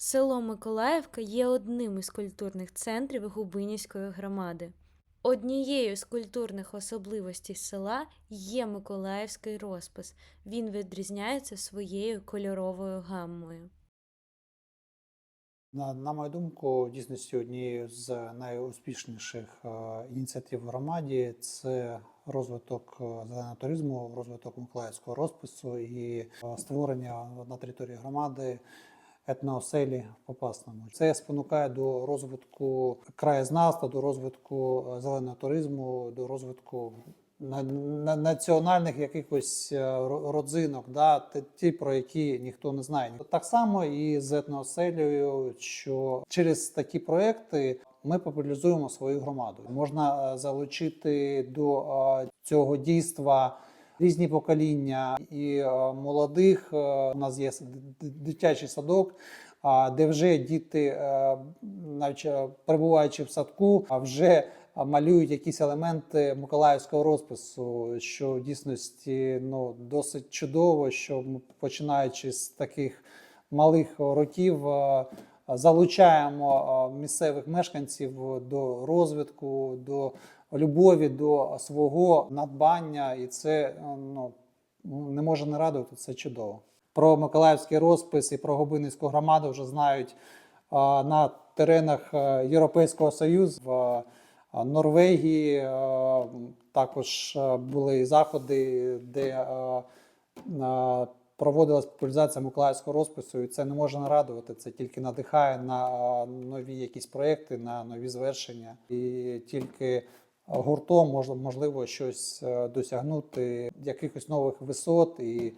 Село Миколаївка є одним із культурних центрів Губинівської громади. Однією з культурних особливостей села є миколаївський розпис. Він відрізняється своєю кольоровою гаммою. На, на мою думку, дійсності однією з найуспішніших е, ініціатив в громаді це розвиток е, зеленого туризму, розвиток миколаївського розпису і е, створення на території громади етнооселі в Попасному. Це спонукає до розвитку краєзнавства, до розвитку е, зеленого туризму, до розвитку на, на, національних якихось е, родзинок, да, ті, про які ніхто не знає. Так само і з етнооселею, що через такі проекти ми популяризуємо свою громаду. Можна е, залучити до цього дійства. Різні покоління і е, молодих. Е, У нас є дитячий садок, де вже діти, е, навіть перебуваючи в садку, вже малюють якісь елементи миколаївського розпису, що в дійсності ну, досить чудово, що починаючи з таких малих років, залучаємо е, місцевих мешканців до розвитку, до любові до свого надбання, і це е, ну, не може не радувати, це чудово. Про Миколаївський розпис і про Губинівську громаду вже знають на теренах е, Європейського Союзу. В е, Норвегії е, також е, були заходи, де е, е, проводилась популяризація миколаївського розпису, і це не може не радувати. Це тільки надихає на е, нові якісь проекти, на нові звершення. І тільки гуртом можна можливо щось е, досягнути, якихось нових висот і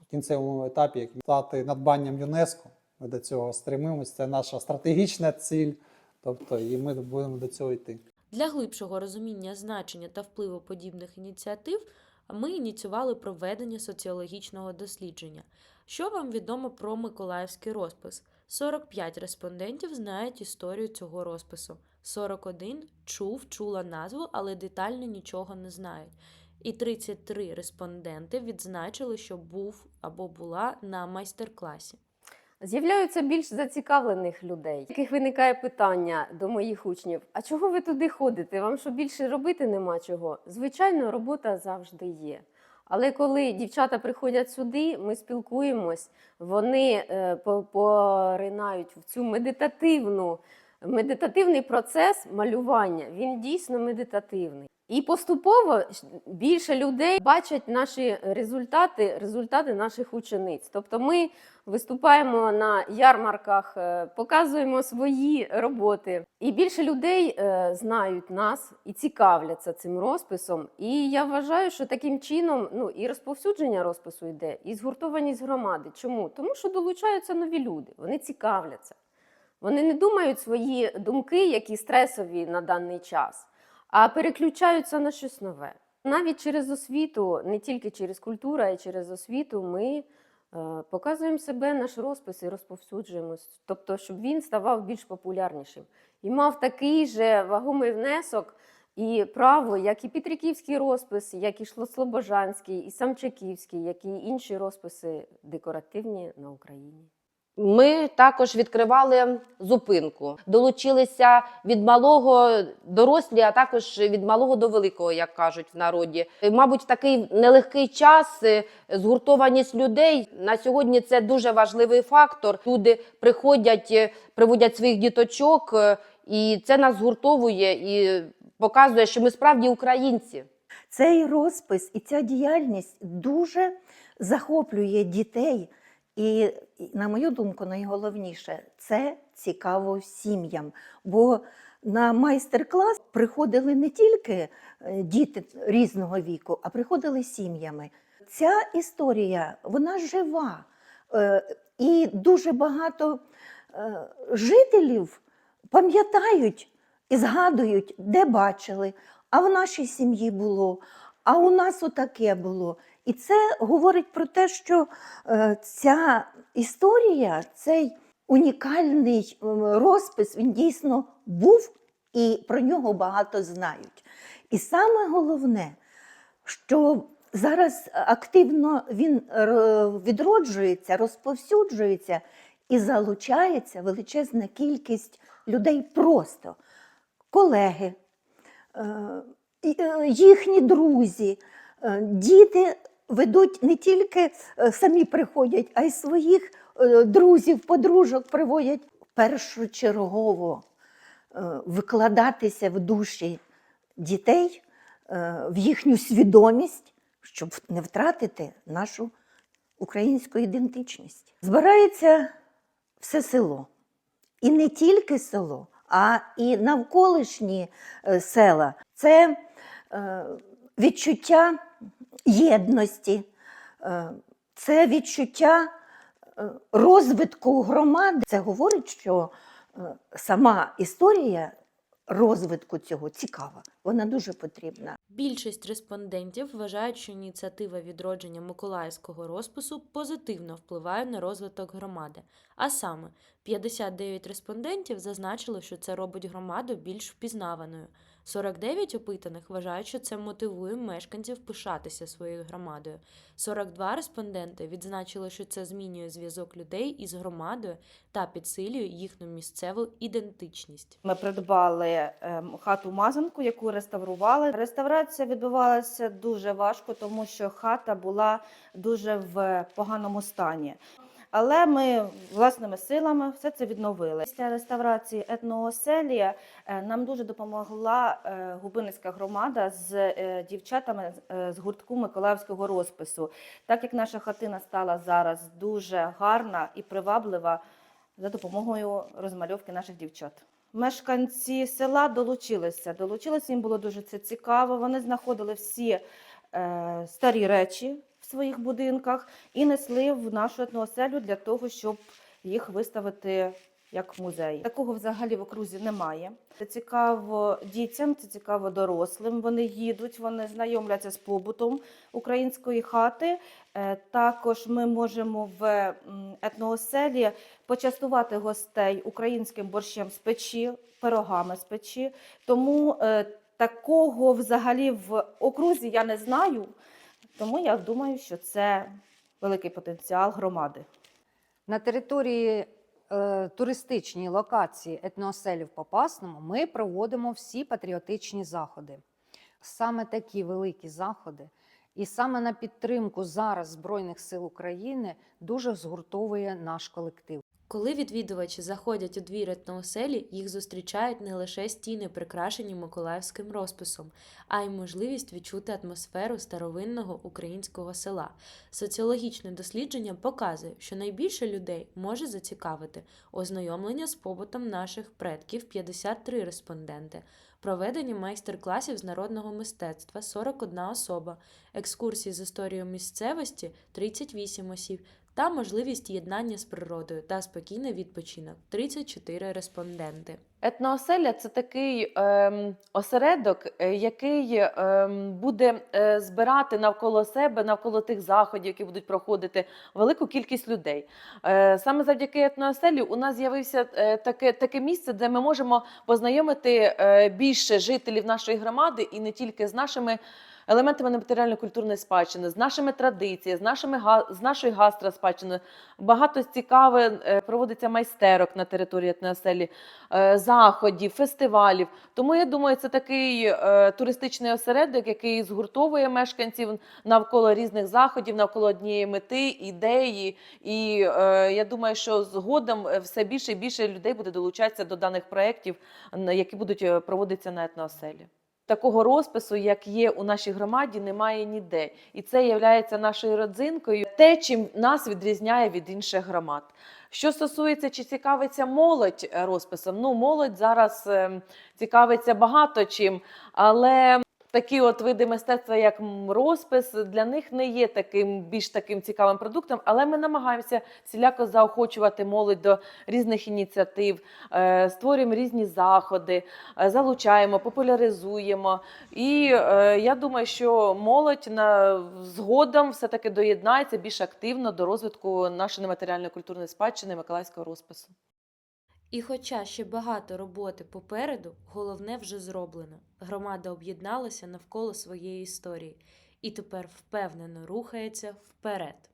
в кінцевому етапі як стати надбанням ЮНЕСКО. Ми до цього стремимося. Це наша стратегічна ціль. Тобто, і ми будемо до цього йти. Для глибшого розуміння значення та впливу подібних ініціатив ми ініціювали проведення соціологічного дослідження. Що вам відомо про миколаївський розпис? 45 респондентів знають історію цього розпису. 41 чув, чула назву, але детально нічого не знають. І 33 респонденти відзначили, що був або була на майстер-класі. З'являються більш зацікавлених людей, яких виникає питання до моїх учнів: а чого ви туди ходите? Вам що більше робити нема чого? Звичайно, робота завжди є. Але коли дівчата приходять сюди, ми спілкуємось, вони е, поринають в цю медитативну, медитативний процес малювання. Він дійсно медитативний. І поступово більше людей бачать наші результати, результати наших учениць. Тобто ми виступаємо на ярмарках, е, показуємо свої роботи. І більше людей е, знають нас і цікавляться цим розписом. І я вважаю, що таким чином ну, і розповсюдження розпису йде, і згуртованість громади. Чому? Тому що долучаються нові люди, вони цікавляться. Вони не думають свої думки, які стресові на даний час, а переключаються на щось нове. Навіть через освіту, не тільки через культуру, а й через освіту, ми е, показуємо себе, наш розпис і розповсюджуємо. Тобто, щоб він ставав більш популярнішим і мав такий же вагомий внесок і право, як і Петриківський розпис, як і Шлослобожанський, і Самчаківський, як і інші розписи декоративні на Україні. Ми також відкривали зупинку, долучилися від малого дорослі, а також від малого до великого, як кажуть в народі. І, Мабуть, такий нелегкий час, е, згуртованість людей на сьогодні це дуже важливий фактор. Люди приходять, е, приводять своїх діточок, е, і це нас згуртовує і показує, що ми справді українці. Цей розпис і ця діяльність дуже захоплює дітей. І, на мою думку, найголовніше це цікаво сім'ям. Бо на майстер-клас приходили не тільки е, діти різного віку, а приходили сім'ями. Ця історія вона жива. Е, І дуже багато е, жителів пам'ятають і згадують, де бачили, а в нашій сім'ї було, а у нас отаке було. І це говорить про те, що е, ця історія, цей унікальний розпис, він дійсно був і про нього багато знають. І саме головне, що зараз активно він відроджується, розповсюджується, І залучається величезна кількість людей просто колеги, е, е, їхні друзі, е, діти ведуть не тільки е, самі приходять, а й своїх е, друзів, подружок приводять першочергово е, викладатися в душі дітей, в їхню свідомість, щоб не втратити нашу українську ідентичність. Збирається все село. І не тільки село, а і навколишні села. Це відчуття єдності, е, це відчуття е, розвитку громади. Це говорить, що е, сама історія розвитку цього цікава, вона дуже потрібна. Більшість респондентів вважають, що ініціатива відродження миколаївського розпису позитивно впливає на розвиток громади. А саме, 59 респондентів зазначили, що це робить громаду більш впізнаваною. 49 опитаних вважають, що це мотивує мешканців пишатися своєю громадою. 42 респонденти відзначили, що це змінює зв'язок людей із громадою та підсилює їхню місцеву ідентичність. Ми придбали ем, хату мазанку, яку реставрували. Реставрація відбувалася дуже важко, тому що хата була дуже в поганому стані. Але ми власними силами все це відновили. Після реставрації етнооселі е, нам дуже допомогла е, громада з е, дівчатами з гуртку Миколаївського розпису. Так як наша хатина стала зараз дуже гарна і приваблива за допомогою розмальовки наших дівчат. Мешканці села долучилися. Долучилися, їм було дуже це цікаво. Вони знаходили всі старі речі своїх будинках і несли в нашу етнооселю для того, щоб їх виставити як музей. Такого взагалі в окрузі немає. Це цікаво дітям, це цікаво дорослим. Вони їдуть, вони знайомляться з побутом української хати. Е, Також ми можемо в м, етнооселі почастувати гостей українським борщем з печі, пирогами з печі. Тому е, такого взагалі в окрузі я не знаю. Тому я думаю, що це великий потенціал громади. На території е, туристичній локації етнооселі в Попасному ми проводимо всі патріотичні заходи. Саме такі великі заходи, і саме на підтримку зараз Збройних сил України дуже згуртовує наш колектив. Коли відвідувачі заходять у двір етнооселі, їх зустрічають не лише стіни, прикрашені миколаївським розписом, а й можливість відчути атмосферу старовинного українського села. Соціологічне дослідження показує, що найбільше людей може зацікавити ознайомлення з побутом наших предків 53 респонденти, проведення майстер-класів з народного мистецтва 41 особа, екскурсії з історією місцевості 38 осіб та можливість єднання з природою та спокійний відпочинок 34 респонденти. Етнооселя це такий ем, осередок, е, який ем, буде е, збирати навколо себе, навколо тих заходів, які будуть проходити, велику кількість людей. Е, саме завдяки етнооселі у нас з'явився е, таке, таке місце, де ми можемо познайомити більше жителів нашої громади і не тільки з нашими. Елементами нематеріально-культурної спадщини, з нашими традиціями, з нашими з нашою гастроспадщиною. Багато цікаве е, проводиться майстерок на території етнооселі, е, заходів, фестивалів. Тому я думаю, це такий е, туристичний осередок, який згуртовує мешканців навколо різних заходів, навколо однієї мети, ідеї. І я думаю, що згодом все більше і більше людей буде долучатися до даних проєктів, які будуть проводитися на етнооселі. Такого розпису, як є у нашій громаді, немає ніде. І це є нашою родзинкою, те, чим нас відрізняє від інших громад. Що стосується, чи цікавиться молодь е, розписом, ну молодь зараз ем, цікавиться багато чим, але такі от види мистецтва, як розпис, для них не є таким більш таким цікавим продуктом, але ми намагаємося всіляко заохочувати молодь до різних ініціатив, е, створюємо різні заходи, е, залучаємо, популяризуємо. І е, я думаю, що молодь на згодом все таки доєднається більш активно до розвитку нашої нематеріальної культурної спадщини Миколаївського розпису. І хоча ще багато роботи попереду, головне вже зроблено. Громада об'єдналася навколо своєї історії і тепер впевнено рухається вперед.